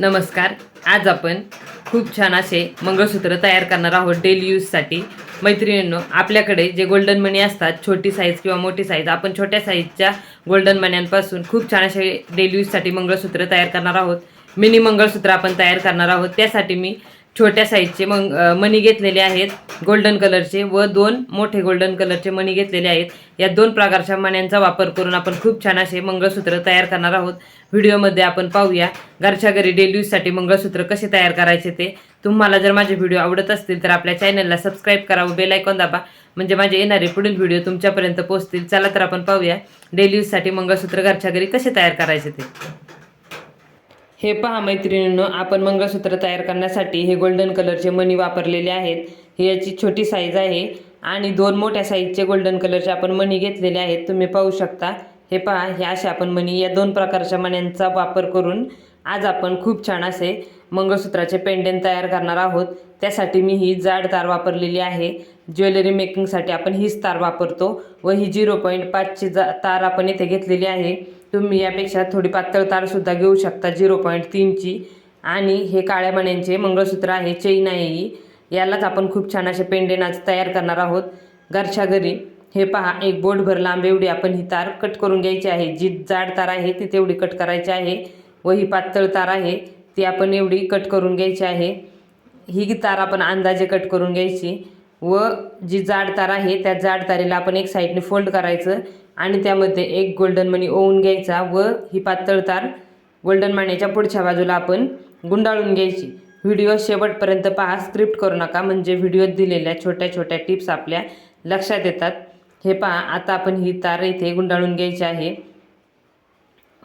नमस्कार. आज आपण खूप छान असे मंगळसूत्र तयार करणार आहोत डेली यूजसाठी मैत्रिणींनो आपल्याकडे जे गोल्डन मणी असतात छोटी साईज किंवा मोठी साईज आपण छोट्या साईजच्या गोल्डन मण्यांपासून खूप छान असे डेली यूजसाठी मंगळसूत्र तयार करणार आहोत. मिनी मंगळसूत्र आपण तयार करणार आहोत. त्यासाठी मी छोट्या साईजचे मग मणी घेतलेले आहेत गोल्डन कलरचे व दोन मोठे गोल्डन कलरचे मणी घेतलेले आहेत. या दोन प्रकारच्या मण्यांचा वापर करून आपण खूप छान असे मंगळसूत्र तयार करणार आहोत. व्हिडिओमध्ये आपण पाहूया घरच्या घरी डेली यूजसाठी मंगळसूत्र कसे तयार करायचे ते. तुम्हाला जर माझे व्हिडिओ आवडत असतील तर आपल्या चॅनलला सबस्क्राईब करा व बेलायकॉन दाबा. म्हणजे माझे येणारे पुढील व्हिडिओ तुमच्यापर्यंत पोहोचतील. चला तर आपण पाहूया डेली यूजसाठी मंगळसूत्र घरच्या घरी कसे तयार करायचे ते. हे पहा मैत्रिणींनो आपण मंगळसूत्र तयार करण्यासाठी हे गोल्डन कलरचे मणी वापरलेले आहेत. ही याची छोटी साईज आहे आणि दोन मोठ्या साईजचे गोल्डन कलरचे आपण मणी घेतलेले आहेत. तुम्ही पाहू शकता. हे पहा हे असे आपण मणी या दोन प्रकारच्या मण्यांचा वापर करून आज आपण खूप छान असे मंगळसूत्राचे पेंडेंट तयार करणार आहोत. त्यासाठी मी ही जाड तार वापरलेली आहे. ज्वेलरी मेकिंगसाठी आपण हीच तार वापरतो व ही झिरो पॉईंट पाचची जा तार आपण इथे घेतलेली आहे. तुम्ही यापेक्षा थोडी पातळ तारसुद्धा घेऊ शकता झिरो पॉईंट तीनची. आणि हे काळ्या मण्यांचे मंगळसूत्र आहे चैन आहे ही. यालाच आपण खूप छान असे पेंडेनाच तयार करणार आहोत. घरच्या घरी. हे पहा एक बोटभर लांब एवढी आपण ही तार कट करून घ्यायची आहे. जी जाड तार आहे ती तेवढी कट करायची आहे. व ही पातळ तार आहे ती आपण एवढी कट करून घ्यायची आहे. ही तार आपण अंदाजे कट करून घ्यायची. व जी जाड तार आहे त्या जाड तारेला आपण एक साईडने फोल्ड करायचं आणि त्यामध्ये एक गोल्डन मणी ओवून घ्यायचा व ही पातळ तार गोल्डन मण्याच्या पुढच्या बाजूला आपण गुंडाळून घ्यायची. व्हिडिओ शेवटपर्यंत पहा स्क्रिप्ट करू नका म्हणजे व्हिडिओत दिलेल्या छोट्या छोट्या टिप्स आपल्या लक्षात येतात. हे पहा आता आपण ही तार इथे गुंडाळून घ्यायची आहे.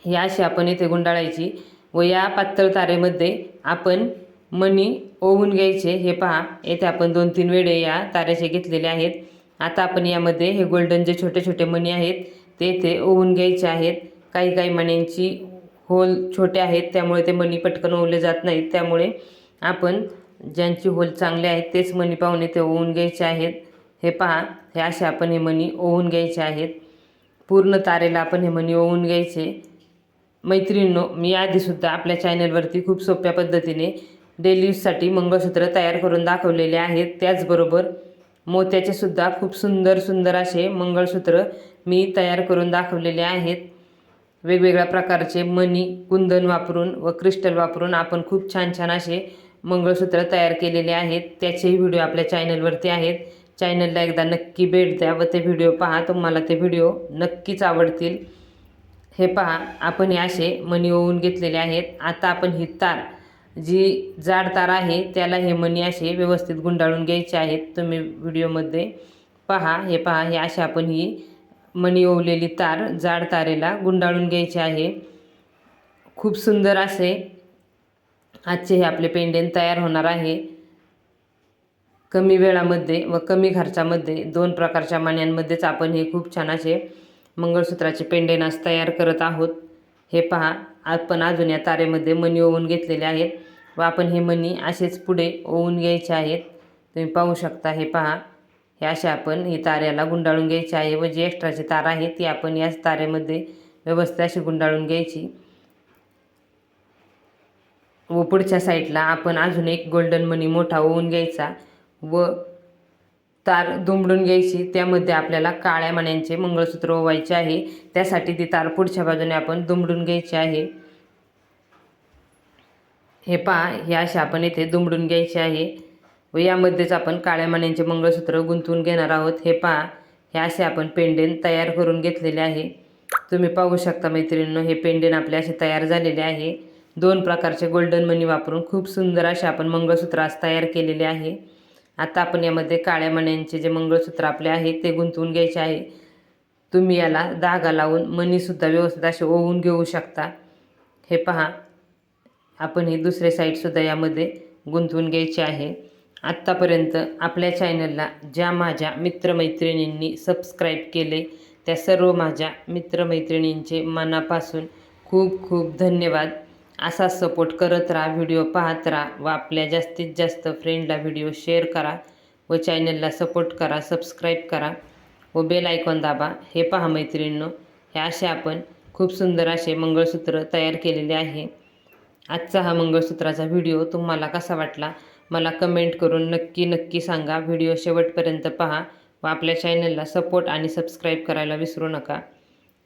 ही अशी आपण इथे गुंडाळायची व या पातळ तारेमध्ये आपण मणी ओवून घ्यायचे. हे पहा येथे आपण दोन तीन वेळे या ताऱ्याचे घेतलेले आहेत. आता आपण यामध्ये हे गोल्डन जे छोटे छोटे मणी आहेत ते येथे ओवून घ्यायचे आहेत. काही काही मण्यांची होल छोटे आहेत त्यामुळे ते मणी पटकन ओवले जात नाहीत. त्यामुळे आपण ज्यांची होल चांगले आहेत तेच मणी पाहुणे ते ओवून घ्यायचे आहेत. हे पहा हे असे आपण हे मणी ओवून घ्यायचे आहेत. पूर्ण तारेला आपण हे मणी ओवून घ्यायचे. मैत्रिणींनो मी आधीसुद्धा आपल्या चॅनलवरती खूप सोप्या पद्धतीने डेलीजसाठी मंगळसूत्र तयार करून दाखवलेले आहेत. त्याचबरोबर मोत्याचे सुद्धा खूप सुंदर सुंदर असे मंगळसूत्र मी तयार करून दाखवलेले आहेत. वेगवेगळ्या प्रकारचे मणी कुंदन वापरून व क्रिस्टल वापरून आपण खूप छान छान असे मंगळसूत्र तयार केलेले आहेत. त्याचेही व्हिडिओ आपल्या चॅनलवरती आहेत. चॅनलला एकदा नक्की भेट द्या व ते व्हिडिओ पहा. तुम्हाला ते व्हिडिओ नक्कीच आवडतील. हे पहा आपण हे असे मणी ओवून घेतलेले आहेत. आता आपण ही तार जी जाड तार आहे त्याला हे मणी असे व्यवस्थित गुंडाळून घ्यायचे आहेत. तुम्ही व्हिडिओमध्ये पहा हे पहा हे अशा आपण ही मणी ओवलेली तार जाड तारेला गुंडाळून घ्यायची आहे. खूप सुंदर असे आजचे हे आपले पेंडेंट तयार होणार आहे. कमी वेळामध्ये व कमी खर्चामध्ये दोन प्रकारच्या मण्यांमध्येच आपण हे खूप छान असे मंगळसूत्राचे पेंडेनास आज तयार करत आहोत. हे पहा आपण अजून या तारेमध्ये मणी ओवून घेतलेले आहेत व आपण हे मणी असेच पुढे ओवून घ्यायचे आहेत. तुम्ही पाहू शकता हे पहा. हे असे आपण ही ताऱ्याला गुंडाळून घ्यायची आहे व जी एक्स्ट्राची तार आहे ती आपण याच तारेमध्ये व्यवस्थित अशी गुंडाळून घ्यायची. व पुढच्या साईडला आपण अजून एक गोल्डन मनी मोठा ओवून घ्यायचा व तार दुमडून घ्यायची. त्यामध्ये आपल्याला काळ्या मण्यांचे मंगळसूत्र ओवायचे आहे. त्यासाठी ती तार पुढच्या बाजूने आपण दुमडून घ्यायची आहे. हे पहा हे असे आपण इथे दुमडून घ्यायचे आहे. व यामध्येच आपण काळ्या मण्यांचे मंगळसूत्र गुंतवून घेणार आहोत. हे पहा हे असे आपण पेंडेन तयार करून घेतलेले आहे. तुम्ही पाहू शकता मैत्रिणींनो हे पेंडेन आपले असे तयार झालेले आहे. दोन प्रकारचे गोल्डन मनी वापरून खूप सुंदर असे आपण मंगळसूत्र आज तयार केलेले आहे. आता आपण यामध्ये काळ्या मण्यांचे जे मंगळसूत्र आपले आहे ते गुंतवून घ्यायचे आहे. तुम्ही याला धागा लावून मणीसुद्धा व्यवस्थित असे ओवून घेऊ शकता. हे पहा आपण हे दुसरे साईडसुद्धा यामध्ये गुंतवून घ्यायचे आहे. आत्तापर्यंत आपल्या चॅनलला ज्या माझ्या मित्रमैत्रिणींनी सबस्क्राईब केले त्या सर्व माझ्या मित्रमैत्रिणींचे मनापासून खूप खूप धन्यवाद. असा सपोर्ट करत राहा व्हिडिओ पाहत राहा व आपल्या जास्तीत जास्त फ्रेंडला व्हिडिओ शेअर करा व चॅनलला सपोर्ट करा सबस्क्राईब करा व बेल आयकॉन दाबा. हे पहा मैत्रिणींनो हे असे आपण खूप सुंदर असे मंगळसूत्र तयार केलेले आहे. आजचा हा मंगळसूत्राचा व्हिडिओ तुम्हाला कसा वाटला? मला कमेंट करून नक्की नक्की सांगा. व्हिडिओ शेवटपर्यंत पहा व आपल्या चॅनलला सपोर्ट आणि सबस्क्राईब करायला विसरू नका.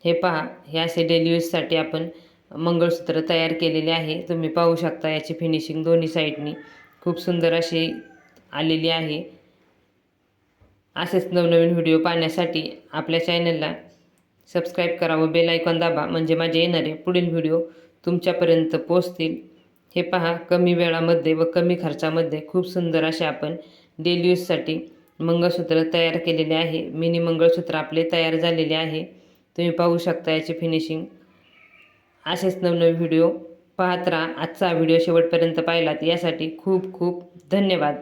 हे पहा हे असे डेली यूजसाठी आपण मंगळसूत्र तयार केलेले आहे. तुम्ही पाहू शकता याची फिनिशिंग दोन्ही साईडनी खूप सुंदर अशी आलेली आहे. असेच नवनवीन व्हिडिओ पाहण्यासाठी आपल्या चॅनलला सबस्क्राईब करा व बेल आयकॉन दाबा. म्हणजे माझे येणारे पुढील व्हिडिओ तुमच्यापर्यंत पोचतील हे पहा कमी वेळामध्ये व कमी खर्चामध्ये खूप सुंदर असे आपण डेली यूजसाठी मंगळसूत्र तयार केलेले आहे. मिनी मंगळसूत्र आपले तयार झालेले आहे. तुम्ही पाहू शकता याची फिनिशिंग असेच नवनवीन व्हिडिओ पाहत राहा. आजचा व्हिडिओ शेवटपर्यंत पाहिलात यासाठी खूप खूप धन्यवाद.